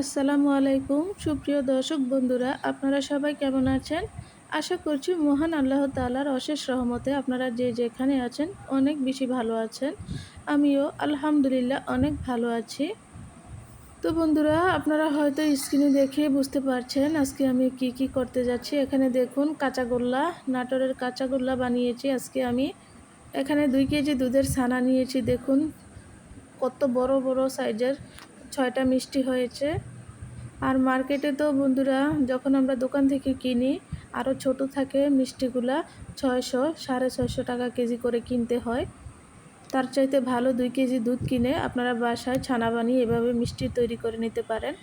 আসসালামু আলাইকুম। সুপ্রিয় দর্শক বন্ধুরা, আপনারা সবাই কেমন আছেন? আশা করছি মহান আল্লাহ তালার অশেষ রহমতে আপনারা যে যেখানে আছেন অনেক বেশি ভালো আছেন। আমিও আলহামদুলিল্লাহ অনেক ভালো আছি। তো বন্ধুরা, আপনারা হয়তো স্ক্রিনে দেখে বুঝতে পারছেন আজকে আমি কি কি করতে যাচ্ছি। এখানে দেখুন কাঁচাগোল্লা নাটোরের কাঁচাগোল্লা বানিয়েছি আজকে আমি। এখানে দুই কেজি দুধের ছানা নিয়েছি, দেখুন। কত বড় বড় সাইজের। ছয়টা মিষ্টি হয়েছে। আর মার্কেটে তো বন্ধুরা, যখন আমরা দোকান থেকে কিনি আরও ছোট থাকে মিষ্টিগুলা, ছয়শো, সাড়ে ছয়শো টাকা কেজি করে কিনতে হয়। তার চাইতে ভালো দুই কেজি দুধ কিনে আপনারা বাসায় ছানা বানিয়ে এভাবে মিষ্টি তৈরি করে নিতে পারেন।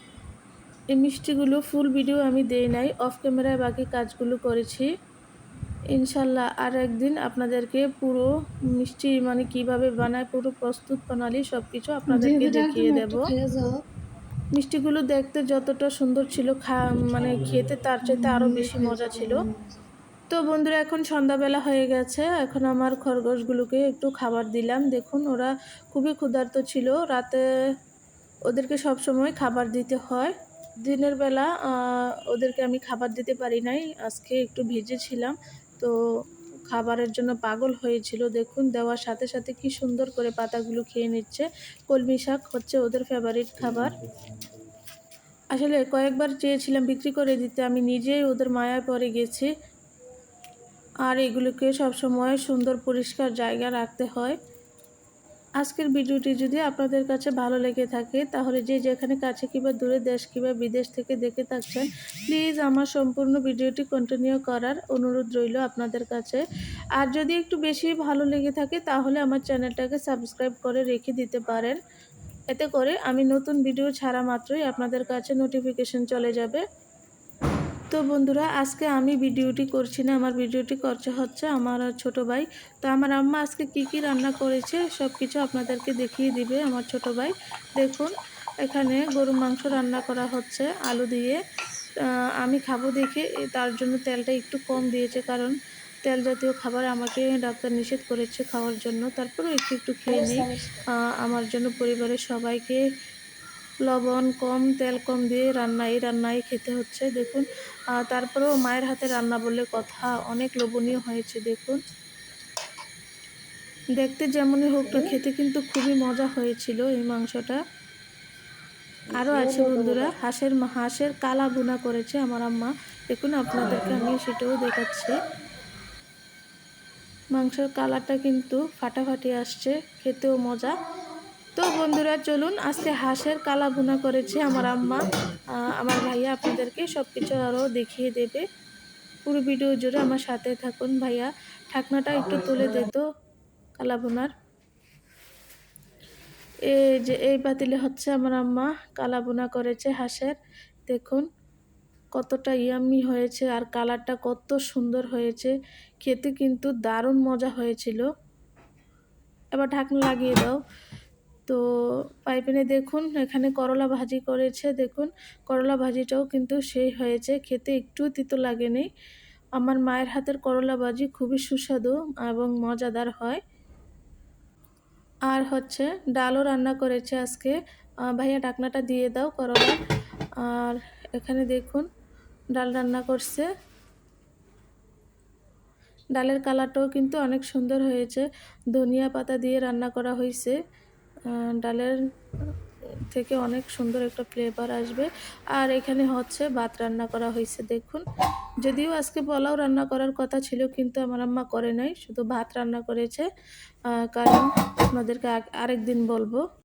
এই মিষ্টিগুলো ফুল ভিডিও আমি দেই নাই, অফ ক্যামেরায় বাকি কাজগুলো করেছি। ইনশাল্লাহ আর একদিন আপনাদেরকে পুরো মিষ্টি মানে কীভাবে বানায় পুরো প্রস্তুত প্রণালী সব কিছু আপনাদেরকে দেখিয়ে দেব। মিষ্টিগুলো দেখতে যতটা সুন্দর ছিল খা মানে খেতে তার চাইতে আরও বেশি মজা ছিল। তো বন্ধুরা এখন সন্ধ্যাবেলা হয়ে গেছে। এখন আমার খরগোশগুলোকে একটু খাবার দিলাম। দেখুন ওরা খুবই ক্ষুধার্ত ছিল। রাতে ওদেরকে সব সময় খাবার দিতে হয়। দিনের বেলা ওদেরকে আমি খাবার দিতে পারি নাই। আজকে একটু ভিজেছিলাম তো খাবারের জন্য পাগল হয়েছিল। দেখুন, দেওয়ার সাথে সাথে কি সুন্দর করে পাতাগুলো খেয়ে নিচ্ছে। কলমি শাক হচ্ছে ওদের ফেভারিট খাবার। আসলে কয়েকবার চেয়েছিলাম বিক্রি করে দিতে, আমি নিজেই ওদের মায়ায় পরে গেছি। আর এগুলোকে সবসময় সুন্দর পরিষ্কার জায়গা রাখতে হয়। আজকের ভিডিওটি যদি আপনাদের কাছে ভালো লেগে থাকে, তাহলে যে যেখানে কাছে কিংবা দূরে দেশ কিংবা বিদেশ থেকে দেখে থাকছেন প্লিজ আমার সম্পূর্ণ ভিডিওটি কন্টিনিউ করার অনুরোধ রইল আপনাদের কাছে। আর যদি একটু বেশি ভালো লেগে থাকে, তাহলে আমার চ্যানেলটাকে সাবস্ক্রাইব করে রেখে দিতে পারেন। এতে করে আমি নতুন ভিডিও ছাড়া মাত্রই আপনাদের কাছে নোটিফিকেশন চলে যাবে। তো বন্ধুরা আজকে আমি ভিডিওটি করছি না আমার ভিডিওটি করছে হচ্ছে আমার ছোট ভাই। তো আমার আম্মা আজকে কি কি রান্না করেছে সব কিছু আপনাদেরকে দেখিয়ে দিবে আমার ছোট ভাই। দেখুন এখানে গরু মাংস রান্না করা হচ্ছে আলু দিয়ে। আমি খাব দেখে তার জন্য তেলটা একটু কম দিয়েছে কারণ তেল জাতীয় খাবার আমাকে ডাক্তার নিষেধ করেছে খাওয়ার জন্য। তারপরেও একটু একটু খেয়ে নিই। আমার জন্য পরিবারের সবাইকে লবণ, কম তেল, কম দিয়ে রান্না, এই রান্নাই খেতে হচ্ছে, দেখুন। তারপরেও মায়ের হাতে রান্না বললে কথা, অনেক লোভনীয় হয়েছে, দেখুন। দেখতে যেমনই হোক না, খেতে কিন্তু খুবই মজা হয়েছিল এই মাংসটা। আরও আছে বন্ধুরা, হাঁসের হাঁসের কালা বুনা করেছে আমার আম্মা। দেখুন, আপনাদেরকে আমি সেটাও দেখাচ্ছি। মাংসের কালারটা কিন্তু ফাটাফাটি আসছে, খেতেও মজা। তো বন্ধুরা, চলুন আজকে হাঁসের কালা ভুনা করেছে আমার আম্মা। আমার ভাইয়া আপনাদেরকে সব কিছু আরও দেখিয়ে দেবে। পুরো ভিডিও জুড়ে আমার সাথে থাকুন ভাইয়া। ঠাকনাটা একটু তুলে দিত কালা ভুনার এই যে, এই পাতিলে হচ্ছে আমার আম্মা কালা বোনা করেছে হাঁসের। দেখুন কতটা ইয়াম্মি হয়েছে আর কালারটা কত সুন্দর হয়েছে। খেতে কিন্তু দারুণ মজা হয়েছিল। এবার ঢাকনা লাগিয়ে দাও। তো পাইপেনে দেখুন, এখানে করলা ভাজি করেছে, দেখুন। করলা ভাজিটাও কিন্তু সেই হয়েছে, খেতে একটু তিতো লাগেনি। আমার মায়ের হাতের করলা ভাজি খুবই সুস্বাদু এবং মজাদার হয়। আর হচ্ছে, ডালও রান্না করেছে আজকে। ভাইয়া ডাকনাটা দিয়ে দাও করলা। আর এখানে দেখুন, ডাল রান্না করছে। ডালের কালারটাও কিন্তু অনেক সুন্দর হয়েছে। ধনিয়া পাতা দিয়ে রান্না করা হয়েছে। ডালের থেকে অনেক সুন্দর একটা ফ্লেভার আসবে। আর এখানে হচ্ছে ভাত রান্না করা হয়েছে, দেখুন। যদিও আজকে পোলাও রান্না করার কথা ছিল, কিন্তু আমার আম্মা করে নাই, শুধু ভাত রান্না করেছে। কারণ আপনাদেরকে আরেকদিন বলব।